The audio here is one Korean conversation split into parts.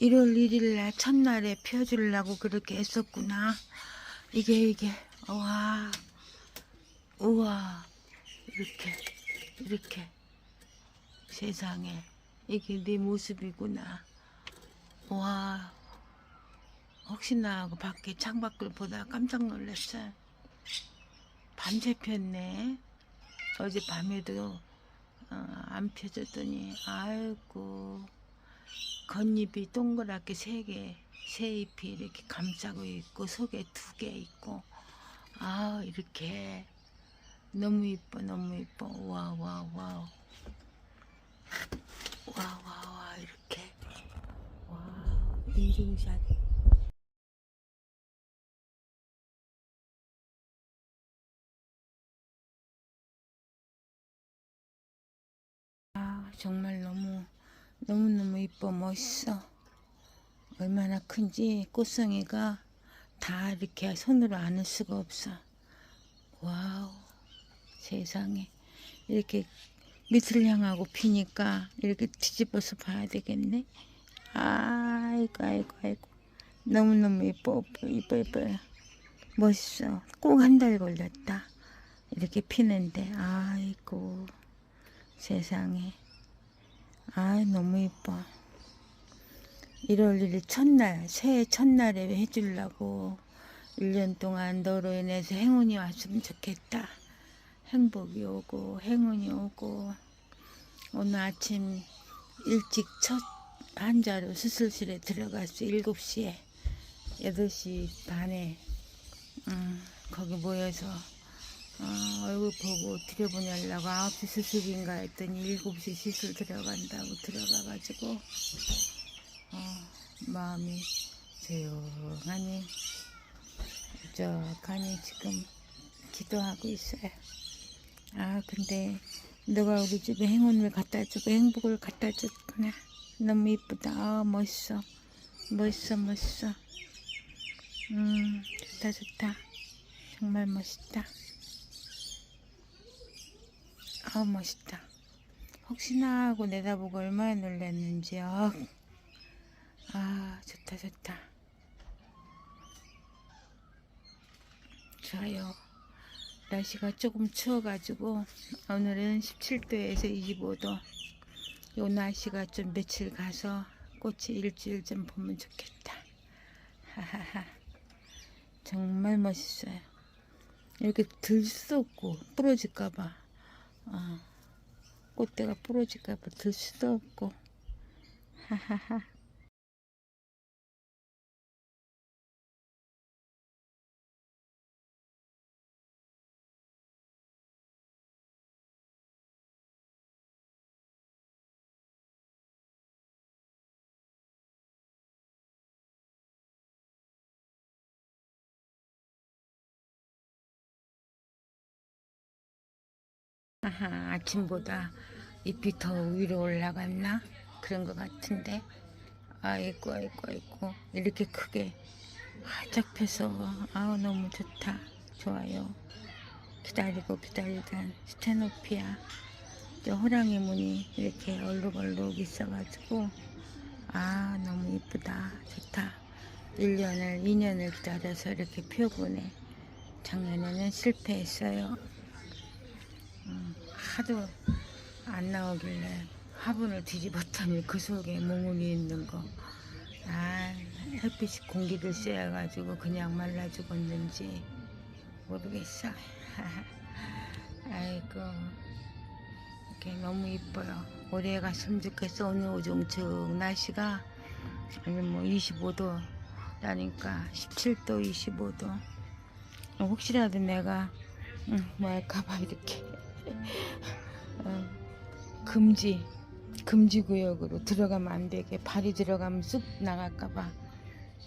1월 1일 날 첫날에 펴주려고 그렇게 했었구나. 이게 이게 와 우와 이렇게 이렇게 세상에 이게 네 모습이구나. 와 혹시나 하고 밖에 창밖을 보다 깜짝 놀랐어요. 밤새 폈네. 어제 밤에도 어, 안 펴졌더니 아이고 겉잎이 동그랗게 세 개, 세 잎이 이렇게 감싸고 있고 속에 두 개 있고. 아 이렇게. 너무 이뻐 너무 이뻐. 와와와. 와와와 이렇게. 와 인증샷. 아 정말 너무 너무너무 이뻐 멋있어. 얼마나 큰지 꽃송이가 다 이렇게 손으로 안을 수가 없어. 와우 세상에. 이렇게 밑을 향하고 피니까 이렇게 뒤집어서 봐야 되겠네. 아이고 아이고 아이고. 너무너무 이뻐 이뻐 이뻐 멋있어. 꼭 한 달 걸렸다. 이렇게 피는데 아이고 세상에 아 너무 이뻐. 1월 1일 첫날 새해 첫날에 해주려고 1년 동안 너로 인해서 행운이 왔으면 좋겠다. 행복이 오고 행운이 오고. 오늘 아침 일찍 첫 한자로 수술실에 들어갔어 7시에 8시 반에 음, 거기 모여서 어, 얼굴 보고 들여보내려고 9시 수술인가 했더니 7시 시술 들어간다고 들어가가지고 어, 마음이 조용하니 부족하니 지금 기도하고 있어요. 아 근데 너가 우리 집에 행운을 갖다 주고 행복을 갖다 줬구나. 너무 이쁘다. 아 멋있어. 멋있어 멋있어. 음 좋다 좋다. 정말 멋있다. 아 멋있다. 혹시나 하고 내다보고 얼마나 놀랐는지요. 아 좋다 좋다. 좋아요. 날씨가 조금 추워가지고 오늘은 17도에서 25도. 요 날씨가 좀 며칠 가서 꽃이 일주일 좀 보면 좋겠다. 하하하. 정말 멋있어요. 이렇게 들 수도 없고 부러질까봐. 어, 꽃대가 부러질까봐 들 수도 없고. 하하하. 아하, 아침보다 잎이 더 위로 올라갔나? 그런 것 같은데. 아이고, 아이고, 아이고. 이렇게 크게 활짝 펴서, 아우, 너무 좋다. 좋아요. 기다리고 기다리던 스테노피아. 저 호랑이 무늬 이렇게 얼룩얼룩 있어가지고, 아, 너무 이쁘다. 좋다. 1년을, 2년을 기다려서 이렇게 펴보네. 작년에는 실패했어요. 음, 하도 안 나오길래 화분을 뒤집었더니 그 속에 몽울이 있는 거. 아, 햇빛이 공기를 쐬어가지고 그냥 말라 죽었는지 모르겠어. 아이고, 이렇게 너무 이뻐요. 올해 갔으면 좋겠어. 오늘 오종층 날씨가 오늘 뭐 25도 라니까 17도, 25도. 혹시라도 내가 응, 뭐 할까봐 이렇게 어, 금지 금지 구역으로 들어가면 안 되게 발이 들어가면 쑥 나갈까봐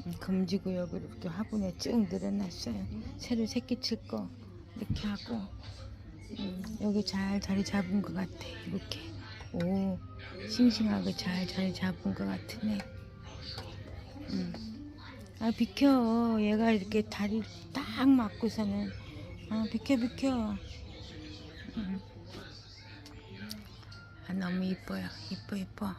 음, 금지 구역으로 이렇게 화분에 쭉 늘어놨어요. 새로 새끼 칠 거 이렇게 하고 음, 여기 잘 자리 잡은 것 같아. 이렇게 오 싱싱하게 잘 자리 잡은 것 같으네. 음. 아 비켜 얘가 이렇게 다리 딱 맞고서는 아 비켜 비켜 음. 아, 너무 이뻐요. 이뻐, 이뻐.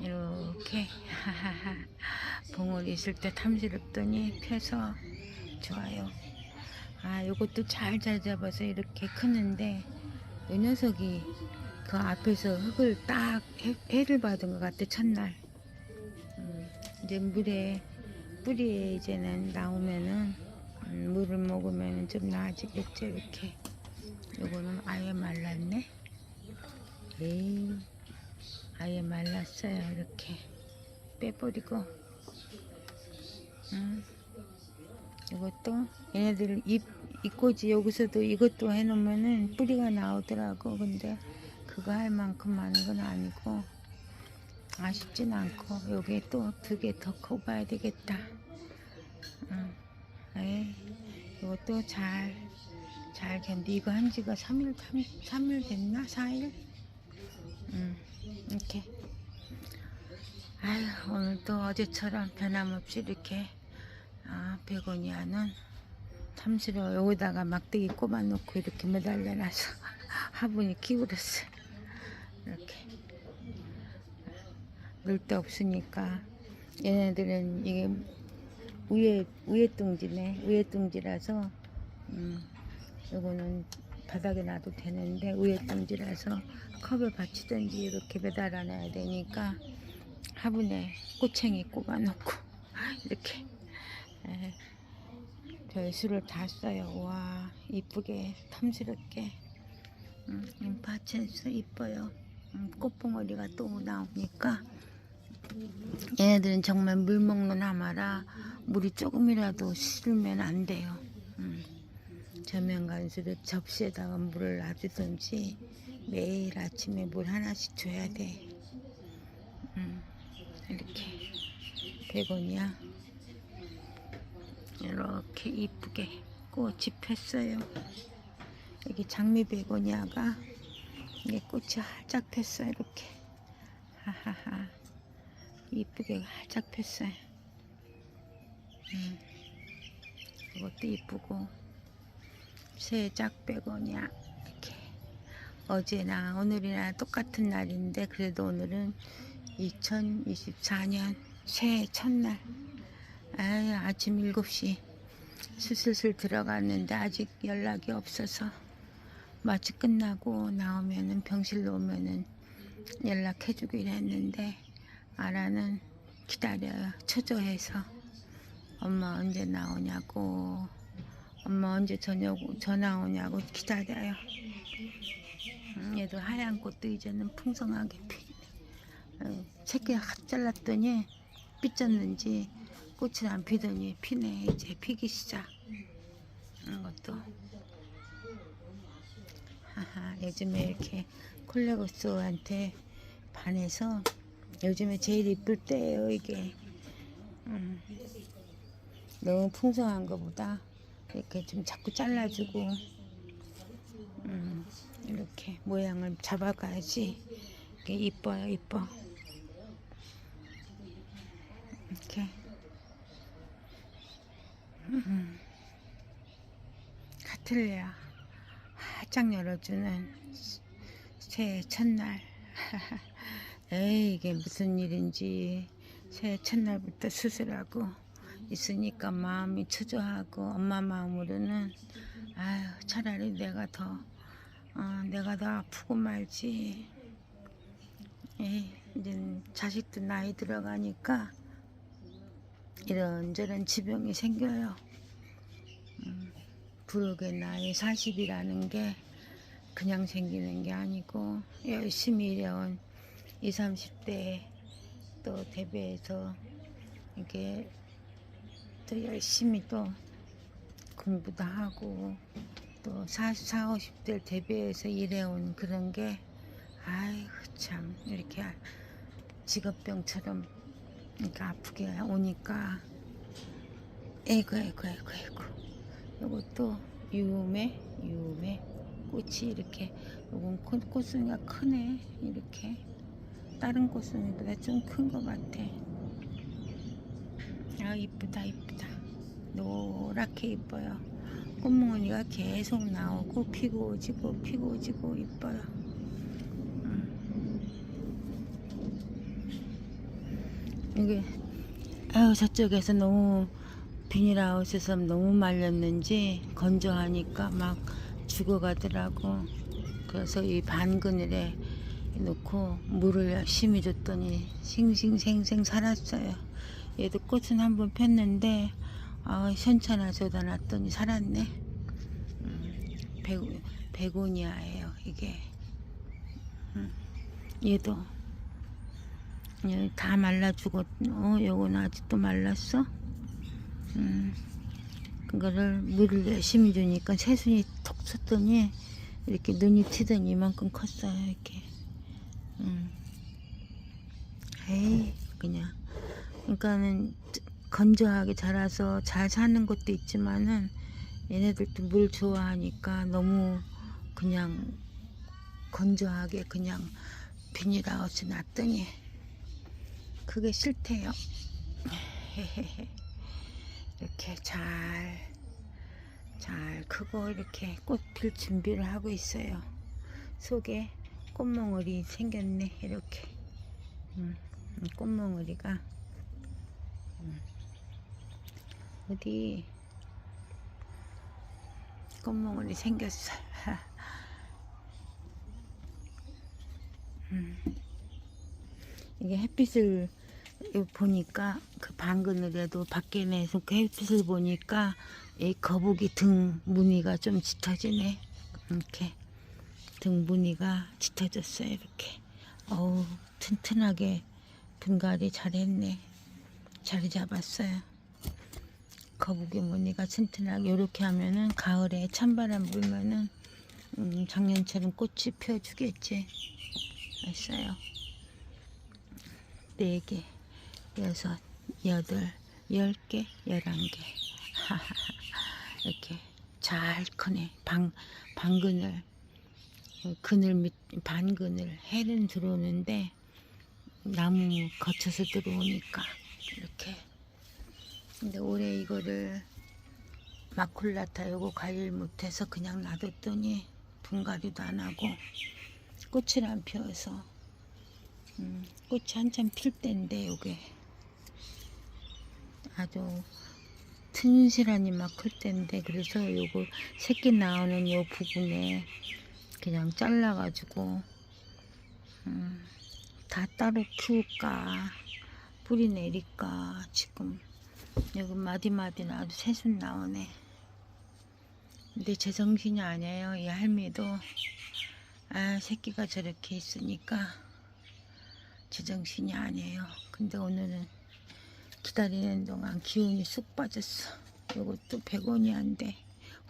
이렇게 봉을 있을 때 탐스럽더니 펴서 좋아요. 아, 요것도 잘잘 잡아서 이렇게 크는데 이 녀석이 그 앞에서 흙을 딱 해, 해를 받은 것 같아 첫날. 음, 이제 물에 뿌리에 이제는 나오면은 음, 물을 먹으면 좀 나아지겠죠 이렇게. 요거는 아예 말랐네. 에이, 아예 말랐어요 이렇게 빼버리고. 음. 이것도 얘네들 잎 잎꽂이 여기서도 이것도 해놓으면은 뿌리가 나오더라고 근데 그거 할 만큼 많은 건 아니고 아쉽진 않고 여기 또두 개 더 커봐야 되겠다 응. 에이, 이것도 잘 잘 견디 이거 한 지가 3일 3, 일 됐나 4일 응. 이렇게 아휴 오늘 또 어제처럼 변함없이 이렇게 아, 베고니아는 탐스러워. 여기다가 막대기 꼽아놓고 이렇게 매달려놔서 화분이 기울었어. 이렇게. 놀 데 없으니까 얘네들은 이게 위에 위에 둥지네. 위에 둥지라서 음, 요거는 바닥에 놔도 되는데 위에 둥지라서 컵에 받치든지 이렇게 매달아 놔야 되니까 화분에 꼬챙이 꼽아놓고 이렇게 에, 별수를 다 써요. 와 이쁘게 탐스럽게 음, 임파첸스 이뻐요. 음, 꽃봉오리가 또 나오니까 얘네들은 정말 물 먹는 하마라 물이 조금이라도 실면 안 돼요. 음, 저면 간수를 접시에다가 물을 놔주든지 매일 아침에 물 하나씩 줘야 돼. 음, 이렇게 베고니아 이렇게 이쁘게 꽃이 폈어요. 여기 장미 베고니아가 이게 꽃이 활짝 폈어요. 이렇게 하하하 이쁘게 활짝 폈어요. 음, 이것도 이쁘고 세작 베고니아 이렇게 어제나 오늘이나 똑같은 날인데 그래도 오늘은 2024년 새해 첫날 아유, 아침 7시 수술실 들어갔는데 아직 연락이 없어서 마취 끝나고 나오면은 병실로 오면은 연락해주기로 했는데 아라는 기다려요. 초조해서 엄마 언제 나오냐고. 엄마 언제 저녁 전화 오냐고 기다려요. 음, 얘도 하얀 꽃도 이제는 풍성하게 피네. 어, 새끼 확 잘랐더니 삐졌는지 꽃이 안 피더니 피네. 이제 피기 시작. 이것도. 하하 요즘에 이렇게 콜레고스한테 반해서 요즘에 제일 이쁠 때예요 이게. 음, 너무 풍성한 것보다 이렇게 좀 자꾸 잘라주고 음, 이렇게 모양을 잡아가야지 이게 이뻐요 이뻐. 이렇게. 음. 카틀레아 활짝 열어주는 새해 첫날. 에이 이게 무슨 일인지. 새해 첫날부터 수술하고 있으니까 마음이 초조하고 엄마 마음으로는 아유 차라리 내가 더 어, 내가 더 아프고 말지 에이 이제 자식도 나이 들어가니까 이런저런 지병이 생겨요. 음, 부르게 나이 40이라는 게 그냥 생기는 게 아니고 열심히 일해온 20, 30대 또 대배에서 이게 또 열심히 또 공부도 하고 또 40, 40, 50대 대배에서 일해온 그런 게 아이고 참. 이렇게 직업병처럼 이렇게 아프게 오니까 에이구 에이구 에이구 에이구 요것도 유매 유매 꽃이 이렇게 요건 꽃, 꽃순이가 크네. 이렇게 다른 꽃순이보다 좀 큰 것 같아 아 이쁘다 이쁘다 노랗게 이뻐요 꽃무늬가 계속 나오고 피고 지고 피고 지고 이뻐요 음. 이게 아유 저쪽에서 너무 비닐하우스에서 너무 말렸는지 건조하니까 막 죽어가더라고. 그래서 이 반그늘에 놓고 물을 열심히 줬더니 싱싱생생 살았어요. 얘도 꽃은 한 번 폈는데 아 현찮아 줘다 놨더니 살았네. 음, 백, 베고니아예요 이게. 음, 얘도 얘 다 말라 죽었. 어 요거는 아직도 말랐어. 음, 그거를 물을 열심히 주니까 새순이 톡 쳤더니 이렇게 눈이 튀더니 이만큼 컸어요 이렇게. 음. 에이 그냥 그러니까는 건조하게 자라서 잘 사는 것도 있지만은 얘네들도 물 좋아하니까 너무 그냥 건조하게 그냥 비닐하우스 놨더니 그게 싫대요. 이렇게 잘, 잘 크고 이렇게 꽃 필 준비를 하고 있어요. 속에 꽃몽울이 생겼네, 이렇게. 음, 음, 어디, 꽃몽울이 생겼어. 음, 이게 햇빛을 보니까 그 방그늘에도 밖에 내서 그 햇빛을 보니까 이 거북이 등 무늬가 좀 짙어지네. 이렇게 등 무늬가 짙어졌어요 이렇게. 어우 튼튼하게 분갈이 잘했네 자리 잡았어요 거북이 무늬가 튼튼하게 이렇게 하면은 가을에 찬바람 불면은 음, 작년처럼 꽃이 펴주겠지 했어요 네 개. 여섯, 여덟, 열 개, 열한 개. 이렇게 잘 크네. 방, 방 그늘, 어, 그늘 밑, 반 그늘, 해는 들어오는데, 나무 거쳐서 들어오니까, 이렇게. 근데 올해 이거를 마쿨라타 요거 관리를 못해서 그냥 놔뒀더니, 분갈이도 안 하고, 꽃을 안 피워서, 음, 꽃이 한참 필 때인데, 요게. 아주 튼실하니 막 클 때인데 그래서 요거 새끼 나오는 요 부분에 그냥 잘라가지고 음, 다 따로 키울까 뿌리 내릴까 지금 여기 마디마디 아주 새순 나오네 근데 제정신이 아니에요 이 할미도 아 새끼가 저렇게 있으니까 제정신이 아니에요 근데 오늘은 기다리는 동안 기운이 쑥 빠졌어. 요것도 100원이 안 돼.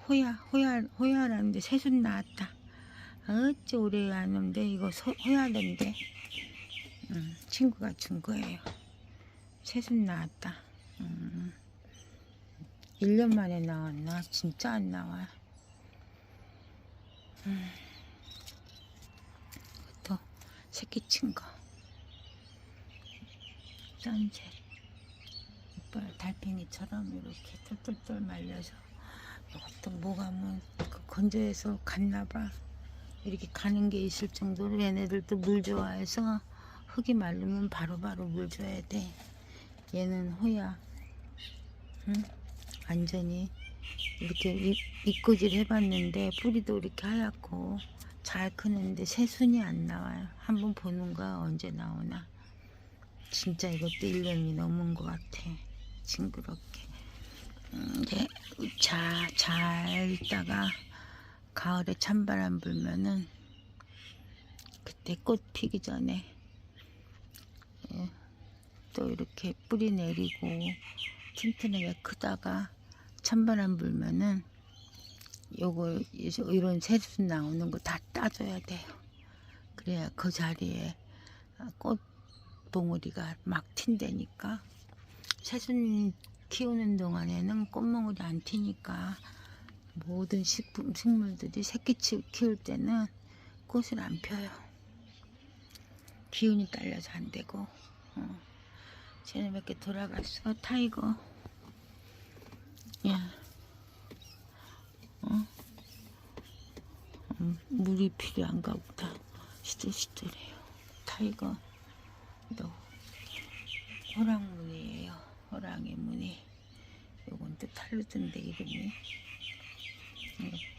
호야, 호야, 호야라는데 새순 나왔다. 어찌 오래 하는데 이거 소, 호야던데. 음, 친구가 준 거예요. 새순 나왔다. 음, 1년 만에 나왔나? 진짜 안 나와. 음, 또 새끼 친 거. 짠색. 이빨 달팽이처럼 이렇게 똘똘똘 말려서 이것도 뭐가면 그 건조해서 갔나봐 이렇게 가는 게 있을 정도로 얘네들도 물 좋아해서 흙이 마르면 바로바로 물 줘야 돼 얘는 호야 응? 완전히 이렇게 이- 이꼬질 해봤는데 뿌리도 이렇게 하얗고 잘 크는데 새순이 안 나와요 한번 보는 거야 언제 나오나 진짜 이것도 1년이 넘은 것 같아. 징그럽게. 음, 이제 자, 잘 있다가 가을에 찬바람 불면은 그때 꽃 피기 전에 예, 또 이렇게 뿌리 내리고 튼튼하게 크다가 찬바람 불면은 요거 이런 새순 나오는 거 다 따줘야 돼요. 그래야 그 자리에 꽃 봉우리가 막 튄다니까 새순 키우는 동안에는 꽃몽우리 안 튀니까 모든 식품 식물들이 새끼 치- 키울 때는 꽃을 안 펴요 기운이 딸려서 안 되고 어. 쟤는 몇 개 돌아갔어 타이거 야 어? 음, 물이 필요한가 보다 시들시들해요 타이거 너 호랑무늬예요. 호랑이 무늬. 요건 또 탈루던데 이름이.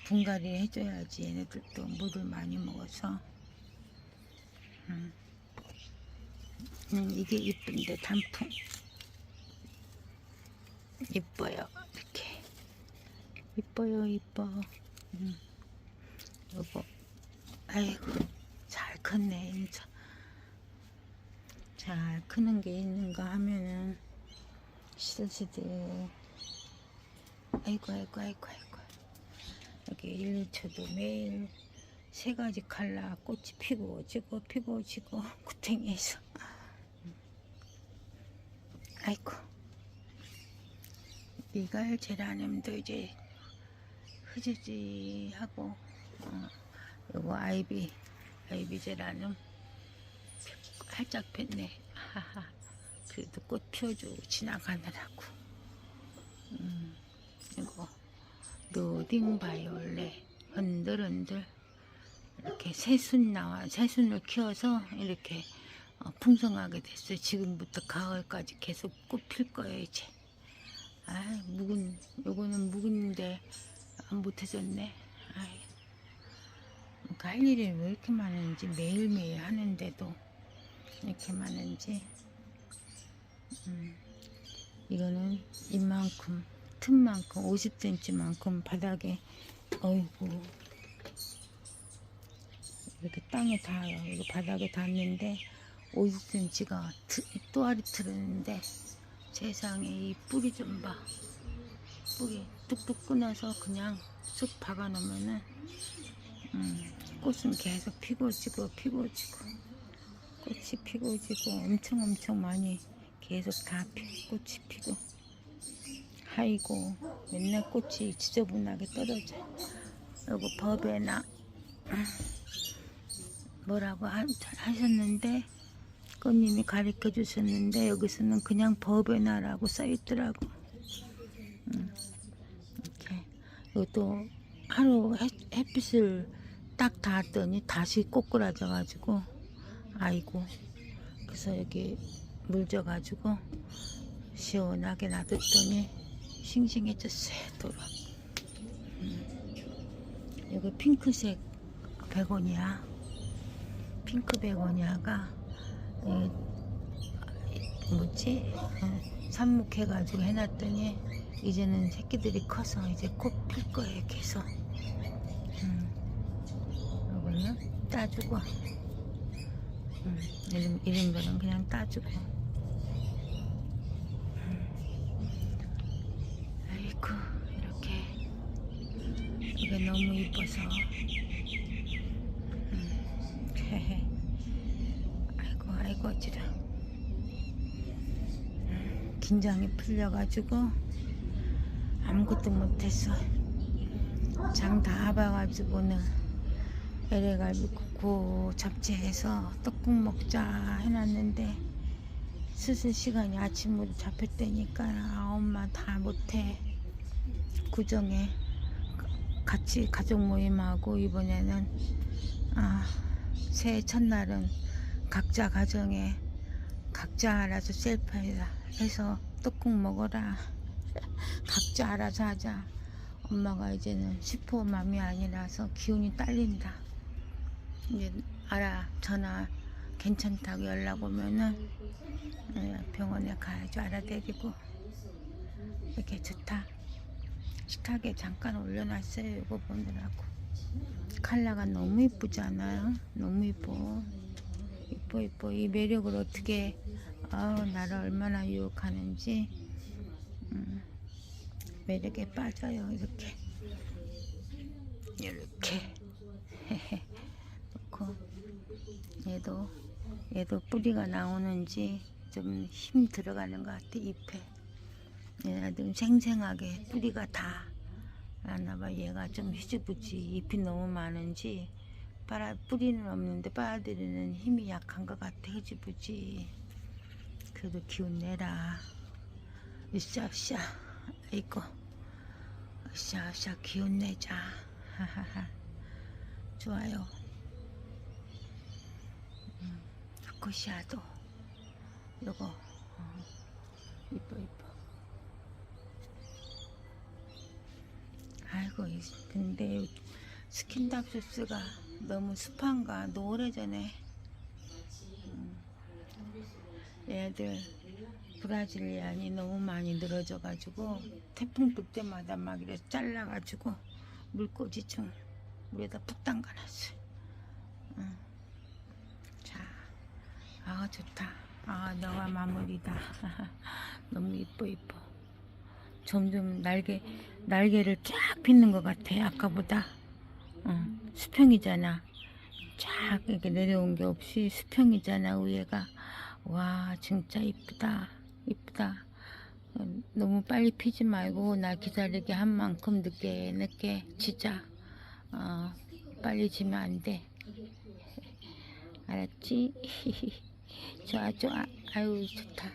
분갈이 해줘야지 얘네들도 물을 많이 먹어서. 음. 음, 이게 이쁜데 단풍. 이뻐요. 이렇게. 이뻐요, 이뻐. 음. 요거. 아이고, 잘 컸네, 인자. 잘 크는 게 있는가 하면은 시들시들 아이고 아이고 아이고 아이고 여기 일초도 매일 세 가지 칼라 꽃이 피고 지고 피고 지고 구탱이에서 아이고 이갈 제라늄도 이제 흐지지 하고 어, 요거 아이비 아이비 제라늄 활짝 폈네. 하하. 그래도 꽃 피워주고 지나가느라고. 음, 이거 노딩 바이올렛 흔들흔들 이렇게 새순 나와 새순을 키워서 이렇게 어, 풍성하게 됐어요. 지금부터 가을까지 계속 꽃 필 거예요 이제. 아, 묵은 요거는 묵은데 안 못해졌네. 아이, 할 일이 왜 이렇게 많은지 매일매일 하는데도. 이렇게 많은지 음, 이거는 이만큼 틈만큼 50cm만큼 바닥에 어이구 이렇게 땅에 닿아요 이거 바닥에 닿는데 50cm가 또아리 틀었는데 세상에 이 뿌리 좀 봐. 뿌리 뚝뚝 끊어서 그냥 쑥 박아 놓으면은 음, 꽃은 계속 피고 지고 피고 지고 꽃이 피고 지고 엄청 엄청 많이 계속 다 피, 꽃이 피고. 하이고 맨날 꽃이 지저분하게 떨어져. 요거 법에나 뭐라고 하, 하셨는데 꽃님이 가르쳐 주셨는데 여기서는 그냥 법에나라고 써 있더라고. 음, 이렇게. 이것도 하루 햇, 햇빛을 딱 닿았더니 다시 꼬꾸라져 가지고 아이고. 그래서 여기 물 줘가지고 시원하게 놔뒀더니 싱싱해졌어요 도로 음. 이거 핑크색 베고니아 핑크 베고니아가 이, 뭐지 어, 삽목해가지고 해놨더니 이제는 새끼들이 커서 이제 꽃필 거예요 계속 음. 이거는 따주고 음, 이런, 거는 그냥 따주고. 음. 아이고, 이렇게. 이게 너무 이뻐서. 음, 긴장이 풀려가지고 아무것도 못했어. 장 다 봐가지고는 LA갈비 고 잡채해서 떡국 먹자 해놨는데 수술 시간이 아침으로 잡혔다니까 아, 엄마 다 못해 구정에 같이 가족 모임하고 이번에는 아, 새해 첫날은 각자 가정에 각자 알아서 셀프해라. 해서 떡국 먹어라. 각자 알아서 하자. 엄마가 이제는 슈퍼 맘이 아니라서 기운이 딸린다. 이제 알아. 전화 괜찮다고 연락 오면은 예, 병원에 가야죠. 알아데리고. 이렇게 좋다. 식탁에 잠깐 올려놨어요 이거 보느라고. 칼라가 너무 이쁘지 않아요? 너무 이뻐 이뻐 이뻐 이 매력을 어떻게 아우 나를 얼마나 유혹하는지 음, 매력에 빠져요 이렇게. 이렇게. 넣고 얘도 얘도 뿌리가 나오는지 좀 힘 들어가는 것 같아 잎에. 좀 생생하게 뿌리가 다 나나봐. 얘가 좀 희지부지 잎이 너무 많은지 빨아 뿌리는 없는데 빨아들이는 힘이 약한 것 같아. 희지부지? 그래도 기운 내라. 으쌰 으쌰. 아이고. 으쌰 으쌰. 기운 내자. 하하하. 좋아요. 아코시아도. 요거. 어, 이뻐 이뻐. 아이고 이- 근데 스킨답소스가 너무 습한가 노래전에 음, 얘들 브라질리안이 너무 많이 늘어져 가지고 태풍 불 때마다 막 이래 잘라 가지고 물꽂이 좀 물에다 푹 담가 놨어요. 응. 자, 아 좋다. 아 너가 마무리다. 너무 이뻐 이뻐. 점점 날개 날개를 쫙 펴는 것 같아. 아까보다. 응. 수평이잖아. 쫙 이렇게 내려온 게 없이 수평이잖아 위에가. 와 진짜 이쁘다. 이쁘다. 어, 너무 빨리 피지 말고 나 기다리게 한 만큼 늦게 늦게 진짜 어, 빨리 지면 안 돼. 알았지? 좋아 좋아 아유 좋다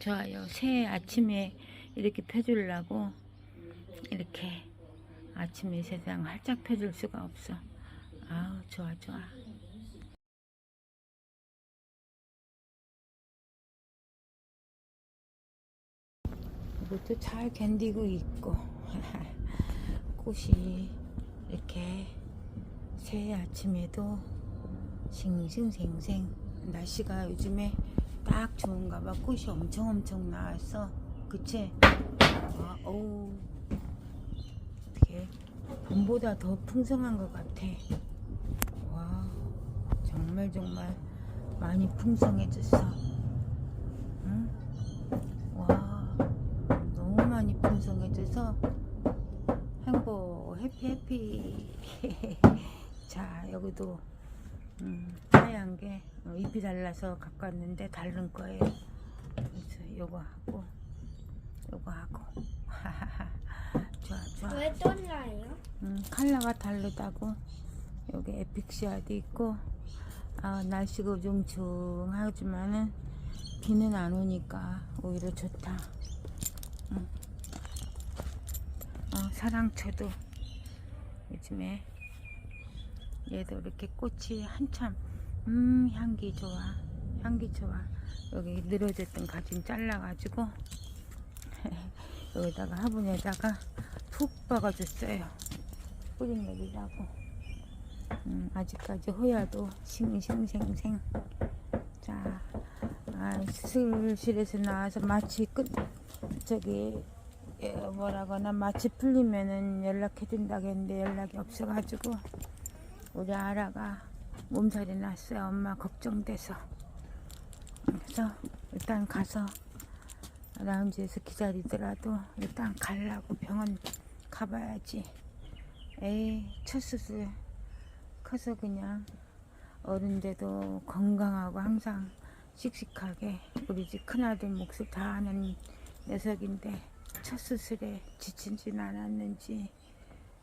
좋아요 새해 아침에 이렇게 펴주려고 이렇게 아침에 세상 활짝 펴줄 수가 없어. 아우 좋아 좋아. 이것도 잘 견디고 있고 꽃이 이렇게 새해 아침에도 싱싱생생 날씨가 요즘에 딱 좋은가 봐. 꽃이 엄청 엄청 나왔어 그치? 아, 어우 어떻게 봄보다 더 풍성한 것 같아. 와 정말 정말 많이 풍성해졌어. 응? 와 너무 많이 풍성해져서 행복 해피 해피. 자 여기도 음, 하얀 게 어, 잎이 달라서 갖고 왔는데 다른 거예요. 그래서 요거 하고 요거 하고 좋아 좋아. 왜 떨려요? 음, 컬러가 다르다고. 여기 에픽시아도 있고 아, 날씨가 우중충하지만은 비는 안 오니까 오히려 좋다. 음. 어, 사랑초도 요즘에 얘도 이렇게 꽃이 한참 음 향기 좋아 향기 좋아. 여기 늘어졌던 가지 잘라가지고 여기다가 화분에다가 푹 박아줬어요. 뿌리내리라고. 음, 아직까지 호야도 싱싱생생. 자 아, 수술실에서 나와서 마취 끝 저기 예, 뭐라거나 마취 풀리면은 연락해 준다고 했는데 연락이 없어가지고 우리 아라가 몸살이 났어요. 엄마 걱정돼서. 그래서 일단 가서 라운지에서 기다리더라도 일단 가려고 병원 가봐야지. 에이 첫 수술. 커서 그냥 어른데도 건강하고 항상 씩씩하게 우리 집 큰아들 몫을 다 하는 녀석인데 첫 수술에 지치진 않았는지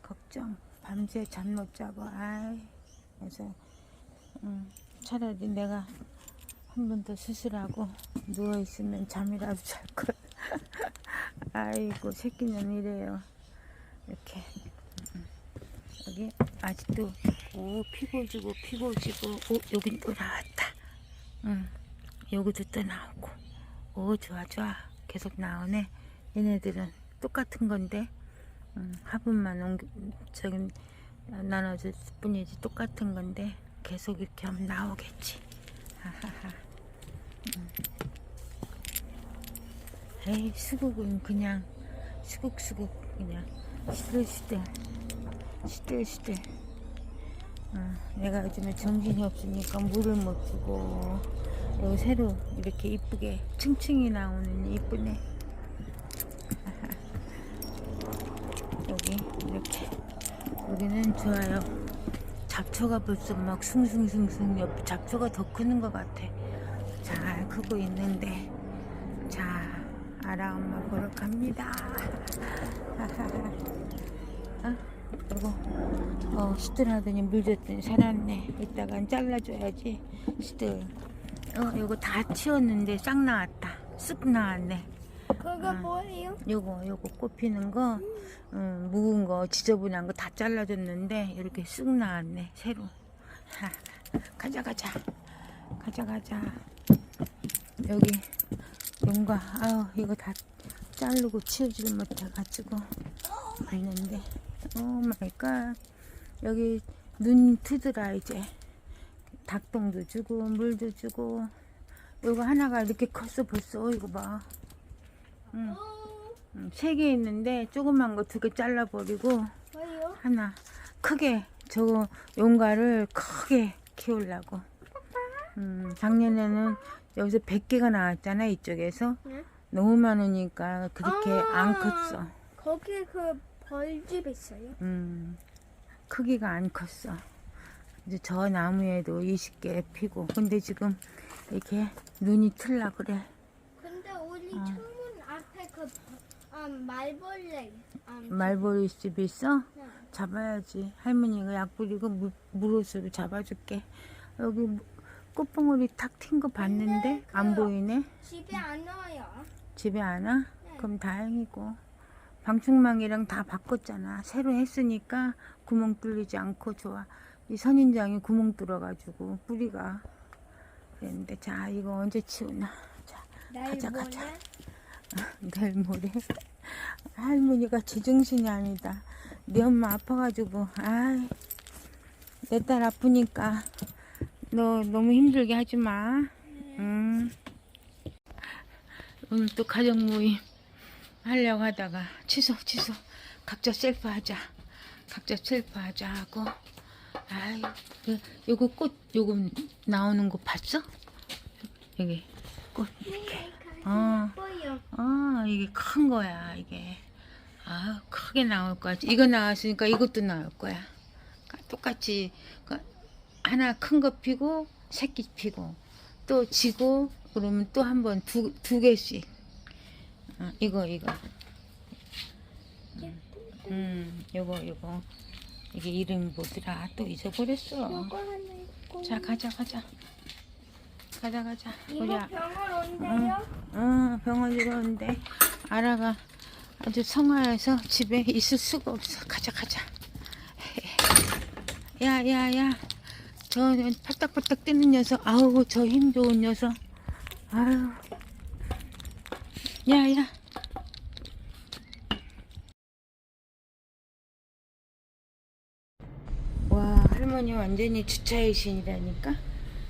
걱정. 밤새 잠 못 자고 아이 그래서 음, 차라리 내가 한 번 더 수술하고 누워 있으면 잠이라도 잘 걸. 아이고 새끼는 이래요. 이렇게 음, 여기 아직도 오 피고 지고 피고 지고 오 여긴 또 나왔다. 응 여기도 또 나오고 오 좋아 좋아 계속 나오네. 얘네들은 똑같은 건데 음, 화분만 옮겨 저기 나눠줄 뿐이지 똑같은 건데 계속 이렇게 하면 나오겠지. 하하하. 음. 에이 수국은 그냥 수국수국 그냥 시들시들 시들시들. 어, 내가 요즘에 정신이 없으니까 물을 못 주고 여기 새로 이렇게 이쁘게 층층이 나오는 이쁘네. 여기 이렇게 여기는 좋아요. 잡초가 벌써 막 숭숭숭숭 옆 잡초가 더 크는 것 같아. 잘 크고 있는데 자 아라 엄마 보러 갑니다. 어? 그리고 어 시들하더니 물 줬더니 살았네. 이따간 잘라줘야지 시들. 어 이거 다 치웠는데 싹 나왔다. 쓱 나왔네. 그거 아. 뭐예요? 요거 요거 꼽히는 거 음, 묵은 거 지저분한 거 다 잘라줬는데 이렇게 쓱 나왔네 새로 하, 가자 가자 가자 가자 여기 용가 아유 이거 다 자르고 치우지를 못해가지고 있는데. 오 마이 갓. 여기 눈 트더라 이제. 닭똥도 주고 물도 주고. 요거 하나가 이렇게 컸어 벌써 이거 봐. 응. 응, 세개 있는데 조그만 거 두 개 잘라버리고? 하나 크게 저거 용가를 크게 키우려고 음, 작년에는 여기서 100개가 나왔잖아 이쪽에서 네. 너무 많으니까 그렇게 아. 안 컸어 거기 그 벌집 있어요. 음, 크기가 안 컸어 이제 저 나무에도 20개 피고 근데 지금 이렇게 눈이 틀라 그래 근데 우리 어. 창문 앞에 그 아, 말벌레. 아, 말벌이 집이 있어? 네. 잡아야지 할머니가 약 뿌리고 물, 물옷으로 잡아줄게 여기 무- 꽃봉오리 탁 튄 거 봤는데 안 보이네? 집에 안 와요. 집에 안 와? 네. 그럼 다행이고. 방충망이랑 다 바꿨잖아. 새로 했으니까 구멍 뚫리지 않고 좋아. 이 선인장이 구멍 뚫어가지고 뿌리가 그랬는데. 자 이거 언제 치우나? 자날 가자, 가자. 내일 모레? 할머니가 제정신이 아니다. 네 엄마 아파가지고. 아이 내 딸 아프니까 너 너무 힘들게 하지 마 음. 오늘 또 가족 모임 하려고 하다가 취소 취소 각자 셀프 하자 각자 셀프 하자 하고 아이 그, 요거 꽃 요거 나오는 거 봤어? 여기 꽃 이렇게 어. 예뻐요. 아 이게 큰 거야 이게 아 크게 나올 거야 이거 나왔으니까 이것도 나올 거야 그러니까 똑같이 그 하나 큰 거 피고 새끼 피고 또 지고 그러면 또 한 번 두 두 개씩 어, 이거 이거 음 요거 요거 이게 이름이 뭐더라 또 잊어버렸어. 자 가자 가자 가자 가자 우리 아- 병원 온대요. 어, 병원 들어오는데 아라가 아주 성화해서 집에 있을 수가 없어. 가자, 가자. 야, 야, 야. 저 팔딱팔딱 뛰는 녀석. 아우, 저 힘 좋은 녀석. 아유. 야, 야. 와, 할머니 완전히 주차의 신이라니까?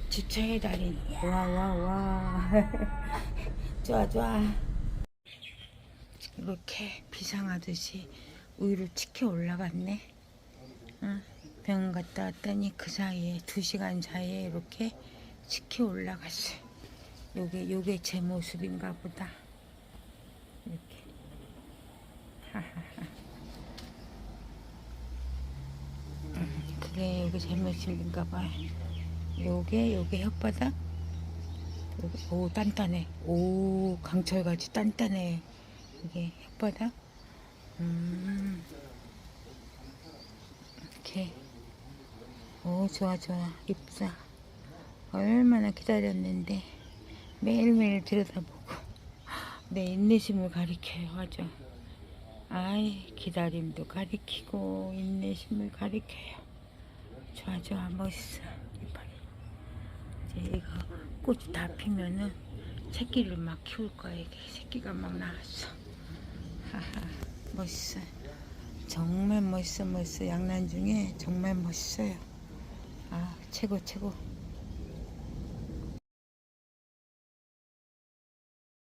주차의 달인. 와, 와, 와. 좋아, 좋아. 이렇게 비상하듯이 위로 치켜 올라갔네. 응. 병원 갔다 왔더니 그 사이에 두 시간 사이에 이렇게 치켜 올라갔어. 요게 요게 제 모습인가 보다. 이렇게. 그게 요게 제 모습인가 봐. 요게 요게 혓바닥. 오 단단해. 오 강철같이 단단해. 이게 혓바닥. 음. 이렇게. 오 좋아 좋아 이쁘다. 얼마나 기다렸는데 매일매일 들여다보고 내 인내심을 가리켜요 아주. 아이 기다림도 가리키고 인내심을 가리켜요. 좋아 좋아 멋있어. 이뻐. 이제 이거 꽃이 다 피면은 새끼를 막 키울 거야 이게 새끼가 막 나왔어. 하하 멋있어. 정말 멋있어 멋있어 양난 중에 정말 멋있어요. 아 최고 최고.